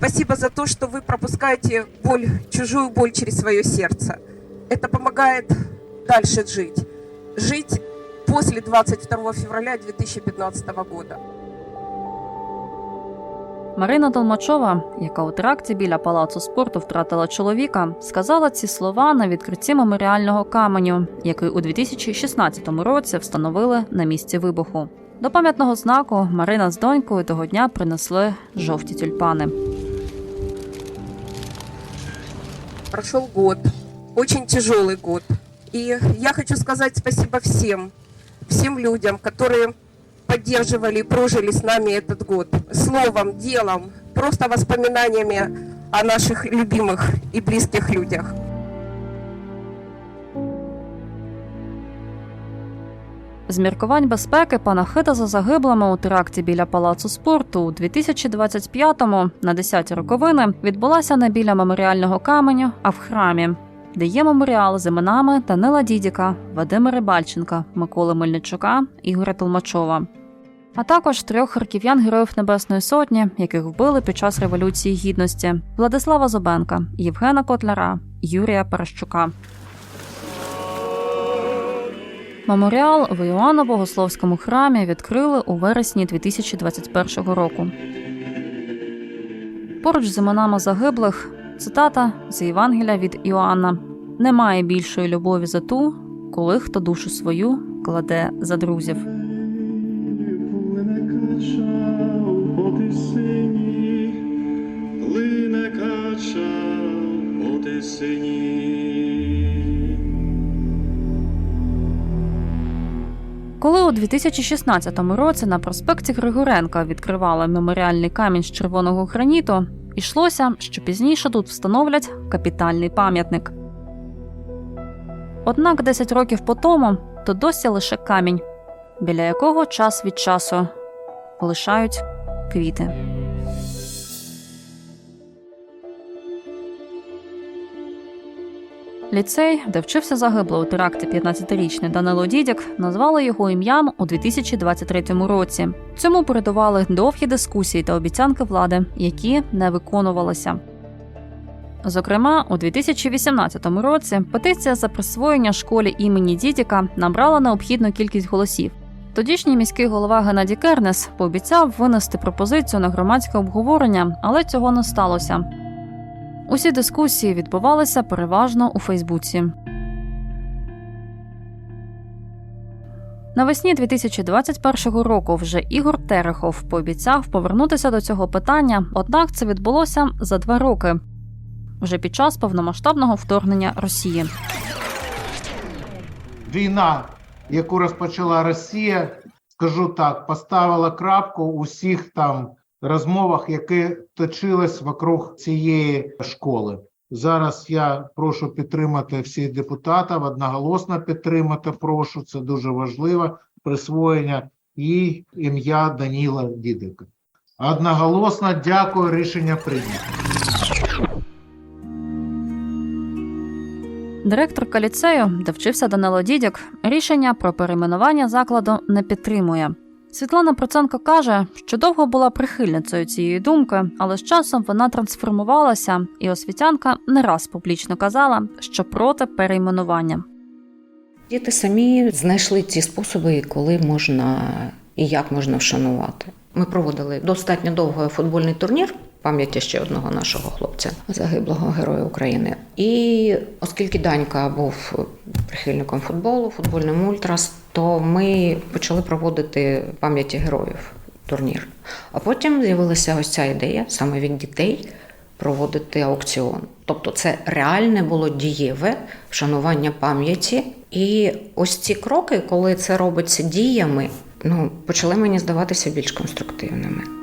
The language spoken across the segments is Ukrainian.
Спасибо за то, что вы пропускаете боль, чужую боль через свое сердце. Это помогает дальше жить. Жить после 22 февраля 2015 года. Марина Толмачова, яка у теракті біля палацу спорту втратила чоловіка, сказала ці слова на відкритті меморіального каменю, який у 2016 році встановили на місці вибуху. До пам'ятного знаку Марина з донькою того дня принесли жовті тюльпани. Прошел год, очень тяжелый год. И я хочу сказать спасибо всем, всем людям, которые поддерживали и прожили с нами этот год. Словом, делом, просто воспоминаниями о наших любимых и близких людях. З міркувань безпеки панахида за загиблими у теракті біля палацу спорту у 2025-му на 10-ті роковини відбулася не біля меморіального каменю, а в храмі, де є меморіал з іменами Данила Дідіка, Вадима Рибальченка, Миколи Мельничука, Ігоря Толмачова. А також трьох харків'ян Героїв Небесної Сотні, яких вбили під час Революції Гідності: Владислава Зобенка, Євгена Котляра, Юрія Паращука. Меморіал в Іоанно-Богословському храмі відкрили у вересні 2021 року. Поруч з іменами загиблих цитата з Євангелія від Іоанна: Немає більшої любові за ту, коли хто душу свою кладе за друзів. Коли у 2016 році на проспекті Григоренка відкривали меморіальний камінь з червоного граніту, йшлося, що пізніше тут встановлять капітальний пам'ятник. Однак 10 років по тому то досі лише камінь, біля якого час від часу лишають квіти. Ліцей, де вчився загибло у теракті 15-річний Данило Дідяк, назвали його ім'ям у 2023 році. Цьому передували довгі дискусії та обіцянки влади, які не виконувалися. Зокрема, у 2018 році петиція за присвоєння школі імені Дідіка набрала необхідну кількість голосів. Тодішній міський голова Геннадій Кернес пообіцяв винести пропозицію на громадське обговорення, але цього не сталося. Усі дискусії відбувалися переважно у Фейсбуці. Навесні 2021 року вже Ігор Терехов пообіцяв повернутися до цього питання, однак це відбулося за два роки, вже під час повномасштабного вторгнення Росії. війна, яку розпочала Росія, скажу так, поставила крапку у всіх там розмовах, які точились вокруг цієї школи. Зараз я прошу підтримати всіх депутатів, одноголосно підтримати. Прошу, це дуже важливо. Присвоєння їй ім'я Даніла Дідика. Одноголосно дякую, рішення прийнято. Директорка ліцею, де вчився Данило Дідяк, рішення про перейменування закладу не підтримує. Світлана Проценко каже, що довго була прихильницею цієї думки, але з часом вона трансформувалася, і освітянка не раз публічно казала, що проти перейменування. Діти самі знайшли ці способи, коли можна і як можна вшанувати. Ми проводили достатньо довго футбольний турнір пам'яті ще одного нашого хлопця, загиблого героя України. І оскільки Данька був прихильником футболу, футбольним ультрас, то ми почали проводити пам'яті героїв турнір. А потім з'явилася ось ця ідея саме від дітей проводити аукціон. Тобто це реальне було дієве вшанування пам'яті. І ось ці кроки, коли це робиться діями, ну почали мені здаватися більш конструктивними.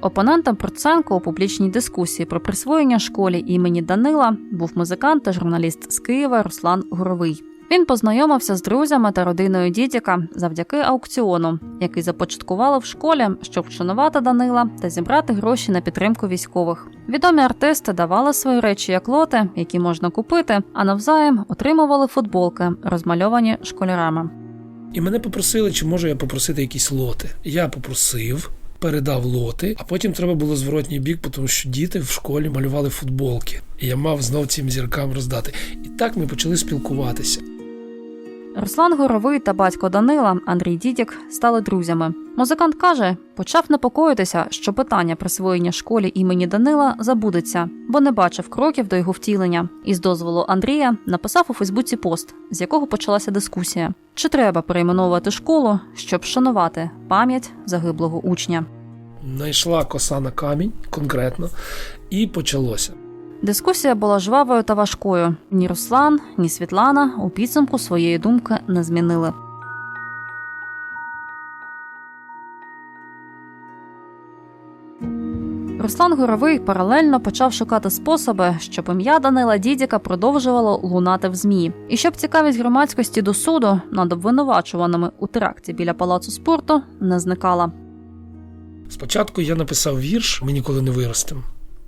Опонентом Проценко у публічній дискусії про присвоєння школі імені Данила був музикант та журналіст з Києва Руслан Горовий. Він познайомився з друзями та родиною Дідіка завдяки аукціону, який започаткували в школі, щоб вшанувати Данила та зібрати гроші на підтримку військових. Відомі артисти давали свої речі як лоти, які можна купити, а навзаєм отримували футболки, розмальовані школярами. І мене попросили, чи можу я попросити якісь лоти. Я попросив, передав лоти, а потім треба було зворотній бік, тому що діти в школі малювали футболки. І я мав знов цим зіркам роздати. І так ми почали спілкуватися. Руслан Горовий та батько Данила Андрій Дідік стали друзями. Музикант каже, почав непокоїтися, що питання присвоєння школі імені Данила забудеться, бо не бачив кроків до його втілення. І з дозволу Андрія написав у Фейсбуці пост, з якого почалася дискусія: чи треба перейменовувати школу, щоб вшанувати пам'ять загиблого учня. Найшла коса на камінь конкретно, і почалося. Дискусія була жвавою та важкою. Ні Руслан, ні Світлана у підсумку своєї думки не змінили. Руслан Горовий паралельно почав шукати способи, щоб ім'я Данила Дідіка продовжувало лунати в змі, і щоб цікавість громадськості до суду над обвинувачуваними у теракті біля палацу спорту не зникала. Спочатку я написав вірш, ми ніколи не виростемо.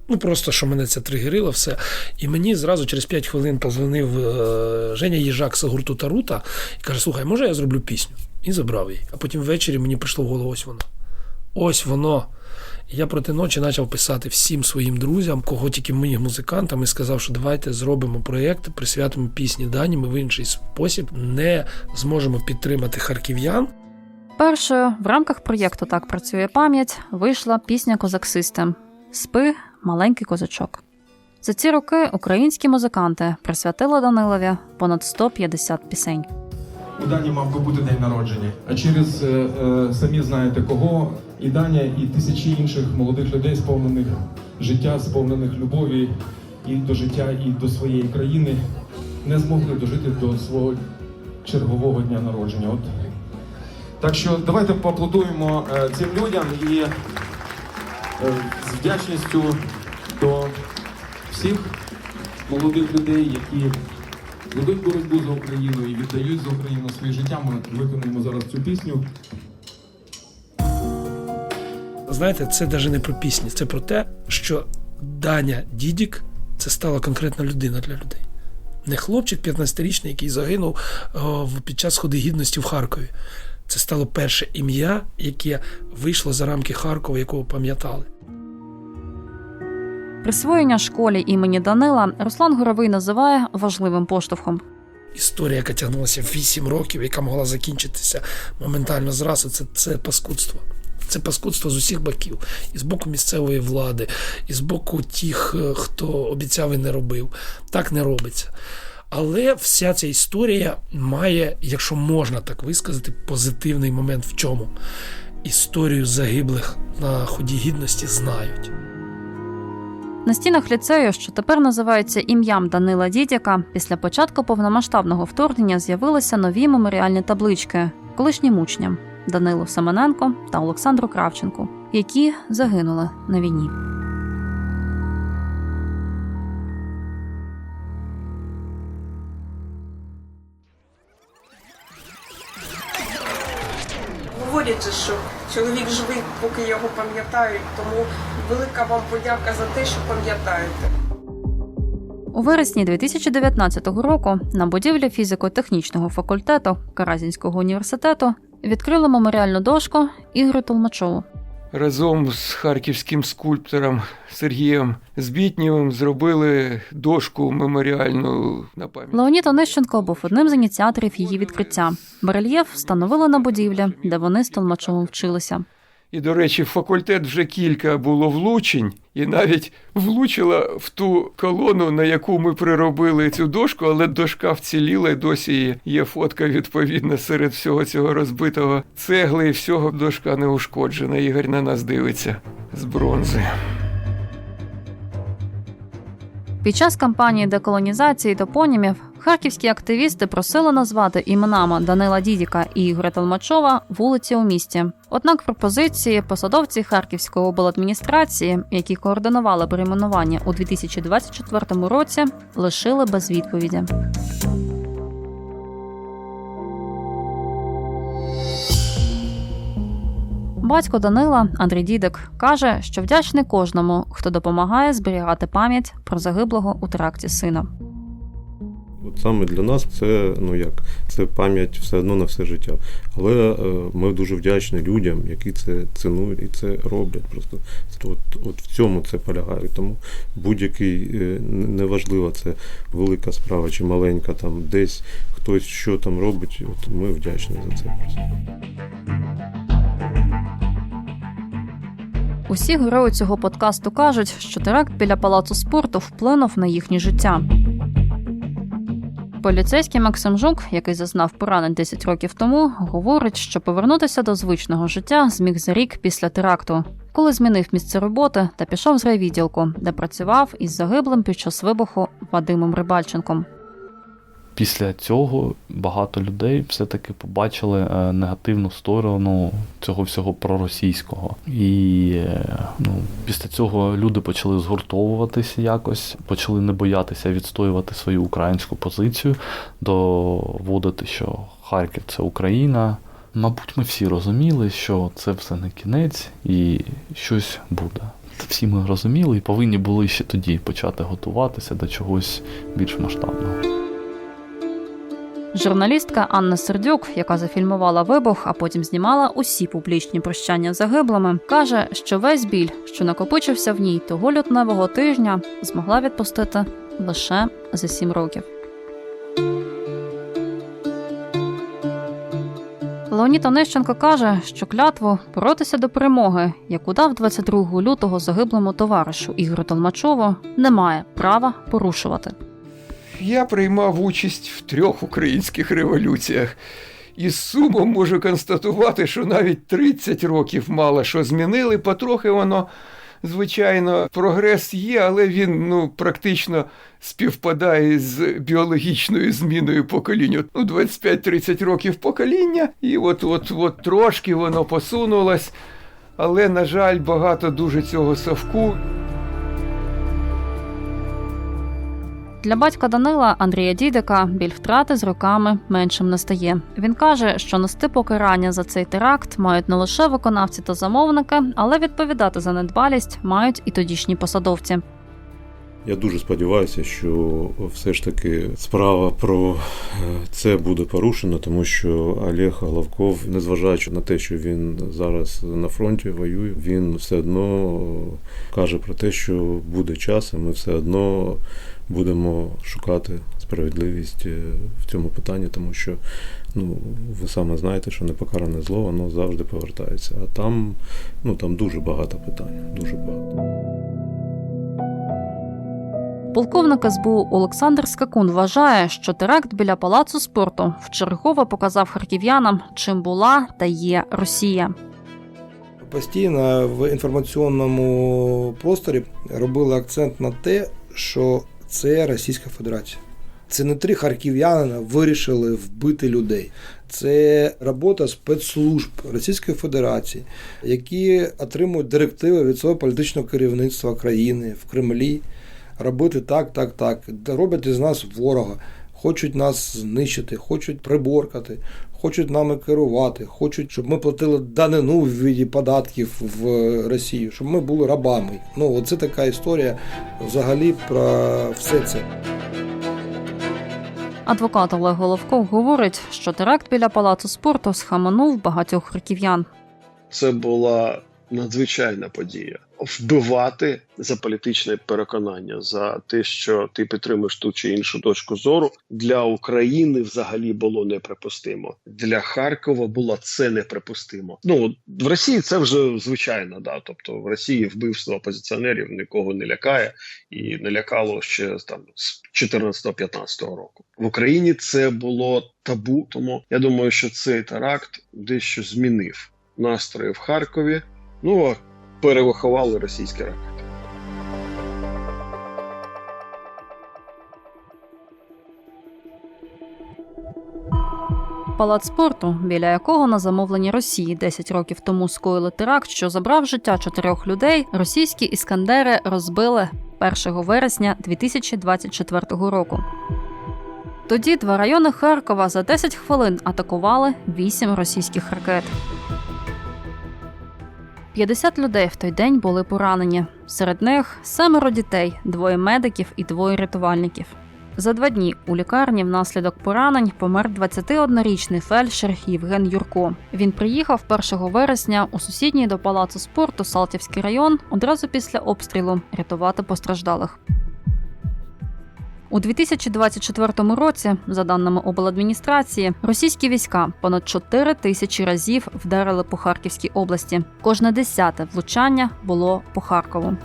Ну просто що мене це тригерило, все. І мені зразу через 5 хвилин позвонив е, Женя Їжак з гурту Тарута і каже: Слухай, може я зроблю пісню? І забрав її. А потім ввечері мені прийшло в голову ось воно. Ось воно. Я проти ночі почав писати всім своїм друзям, кого тільки моїх музикантам, і сказав, що давайте зробимо проєкт, присвятимо пісні Дані. Ми в інший спосіб не зможемо підтримати харків'ян. Першою в рамках проєкту Так працює пам'ять вийшла пісня Козак Систем Спи, маленький козачок. За ці роки українські музиканти присвятили Данилові понад 150 пісень. У Дані мав би бути день народження. А через е, е, самі знаєте кого, і Даня, і тисячі інших молодих людей, сповнених життя, сповнених любові і до життя, і до своєї країни, не змогли дожити до свого чергового дня народження. От. Так що давайте поаплодуємо е, цим людям і е, з вдячністю до всіх молодих людей, які ведуть боротьбу за Україну і віддають за Україну своє життя. Ми виконуємо зараз цю пісню. Знаєте, це навіть не про пісні, це про те, що Даня Дідік це стала конкретна людина для людей. Не хлопчик 15-річний, який загинув під час ходи гідності в Харкові. Це стало перше ім'я, яке вийшло за рамки Харкова, якого пам'ятали. Присвоєння школі імені Данила Руслан Горовий називає важливим поштовхом. Історія, яка тягнулася 8 років, яка могла закінчитися моментально зразу, це, це паскудство. Це паскудство з усіх боків, і з боку місцевої влади, і з боку тих, е, хто обіцяв і не робив. Так не робиться. Але вся ця історія має, якщо можна так висказати, позитивний момент в чому? Історію загиблих на ході гідності знають. На стінах ліцею, що тепер називається ім'ям Данила Дідяка, після початку повномасштабного вторгнення з'явилися нові меморіальні таблички колишнім учням Данилу Семененко та Олександру Кравченку, які загинули на війні. Говорять же, що чоловік живий, поки його пам'ятають. Тому велика вам подяка за те, що пам'ятаєте. У вересні 2019 року на будівлі фізико-технічного факультету Каразінського університету відкрили меморіальну дошку Ігорю Толмачову. разом з харківським скульптором Сергієм Збітнєвим зробили дошку меморіальну на пам'ять. Леонід Онищенко був одним з ініціаторів її відкриття. Барельєф встановили на будівлі, де вони з Толмачовим вчилися. І, до речі, факультет вже кілька було влучень, і навіть влучила в ту колону, на яку ми приробили цю дошку, але дошка вціліла, і досі є фотка відповідна серед всього цього розбитого цегли і всього дошка не ушкоджена. Ігор на нас дивиться з бронзи. Під час кампанії деколонізації топонімів харківські активісти просили назвати іменами Данила Дідіка і Ігоря Толмачова вулиці у місті. Однак пропозиції посадовці Харківської обладміністрації, які координували перейменування у 2024 році, лишили без відповіді. Батько Данила Андрій Дідик каже, що вдячний кожному, хто допомагає зберігати пам'ять про загиблого у теракті сина. От саме для нас це ну як це пам'ять все одно на все життя. Але е, ми дуже вдячні людям, які це цінують і це роблять. Просто от, от в цьому це полягає. Тому будь-який е, неважливо, це велика справа чи маленька, там десь хтось що там робить. От ми вдячні за це. Просто. Усі герої цього подкасту кажуть, що теракт біля палацу спорту вплинув на їхнє життя. Поліцейський Максим Жук, який зазнав поранень 10 років тому, говорить, що повернутися до звичного життя зміг за рік після теракту, коли змінив місце роботи та пішов з райвідділку, де працював із загиблим під час вибуху Вадимом Рибальченком. Після цього багато людей все-таки побачили е, негативну сторону цього всього проросійського. І е, ну, після цього люди почали згуртовуватися якось, почали не боятися відстоювати свою українську позицію, доводити, що Харків це Україна. Мабуть, ми всі розуміли, що це все не кінець і щось буде. Всі ми розуміли і повинні були ще тоді почати готуватися до чогось більш масштабного. Журналістка Анна Сердюк, яка зафільмувала вибух, а потім знімала усі публічні прощання загиблими, каже, що весь біль, що накопичився в ній того лютневого тижня, змогла відпустити лише за сім років. Леонід Онищенко каже, що клятву боротися до перемоги, яку дав 22 лютого загиблому товаришу Ігорю Толмачову, немає права порушувати. Я приймав участь в трьох українських революціях. І з сумом можу констатувати, що навіть 30 років мало що змінили. Потрохи воно, звичайно, прогрес є, але він ну, практично співпадає з біологічною зміною покоління. Ну, 25-30 років покоління, і от, от, от трошки воно посунулось. Але, на жаль, багато дуже цього совку. Для батька Данила Андрія Дідика біль втрати з роками меншим не стає. Він каже, що нести покарання за цей теракт мають не лише виконавці та замовники, але відповідати за недбалість мають і тодішні посадовці. Я дуже сподіваюся, що все ж таки справа про е, це буде порушена, тому що Олег Головков, незважаючи на те, що він зараз на фронті воює, він все одно каже про те, що буде час, і ми все одно будемо шукати справедливість е, в цьому питанні, тому що ну ви саме знаєте, що непокаране зло воно завжди повертається. А там ну там дуже багато питань, дуже багато. Полковник СБУ Олександр Скакун вважає, що теракт біля палацу спорту вчергове показав харків'янам, чим була та є Росія. Постійно в інформаційному просторі робили акцент на те, що це Російська Федерація. Це не три харків'янина вирішили вбити людей. Це робота спецслужб Російської Федерації, які отримують директиви від свого політичного керівництва країни в Кремлі. Робити так, так, так. Роблять із нас ворога, хочуть нас знищити, хочуть приборкати, хочуть нами керувати, хочуть, щоб ми платили данину в віді податків в Росію, щоб ми були рабами. Ну, оце така історія взагалі про все це. Адвокат Олег Головков говорить, що теракт біля палацу спорту схаменув багатьох харків'ян. Це була надзвичайна подія. Вбивати за політичне переконання, за те, що ти підтримуєш ту чи іншу точку зору для України взагалі було неприпустимо. Для Харкова було це неприпустимо. Ну в Росії це вже звичайно, да. Тобто в Росії вбивство опозиціонерів нікого не лякає і не лякало ще там з 14-15 року. В Україні це було табу. Тому я думаю, що цей теракт дещо змінив настрої в Харкові. Ну а перевиховали російські ракети. Палац спорту, біля якого на замовлення Росії 10 років тому скоїли теракт, що забрав життя чотирьох людей, російські іскандери розбили 1 вересня 2024 року. Тоді два райони Харкова за 10 хвилин атакували 8 російських ракет. 50 людей в той день були поранені. Серед них семеро дітей, двоє медиків і двоє рятувальників. За два дні у лікарні внаслідок поранень помер 21-річний фельдшер Євген Юрко. Він приїхав 1 вересня у сусідній до палацу спорту Салтівський район одразу після обстрілу рятувати постраждалих. У 2024 році, за даними обладміністрації, російські війська понад 4 тисячі разів вдарили по Харківській області. Кожне десяте влучання було по Харкову.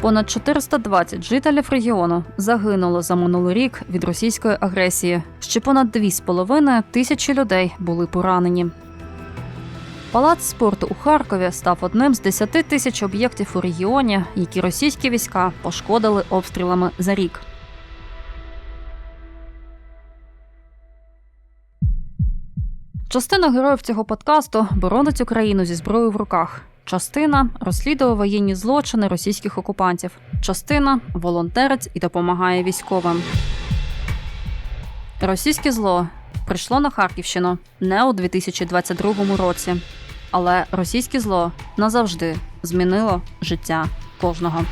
Понад 420 жителів регіону загинуло за минулий рік від російської агресії. Ще понад 2,5 тисячі людей були поранені. Палац спорту у Харкові став одним з 10 тисяч об'єктів у регіоні, які російські війська пошкодили обстрілами за рік. Частина героїв цього подкасту боронить Україну зі зброєю в руках. Частина розслідує воєнні злочини російських окупантів. Частина волонтерить і допомагає військовим. Російське зло прийшло на Харківщину не у 2022 році, але російське зло назавжди змінило життя кожного.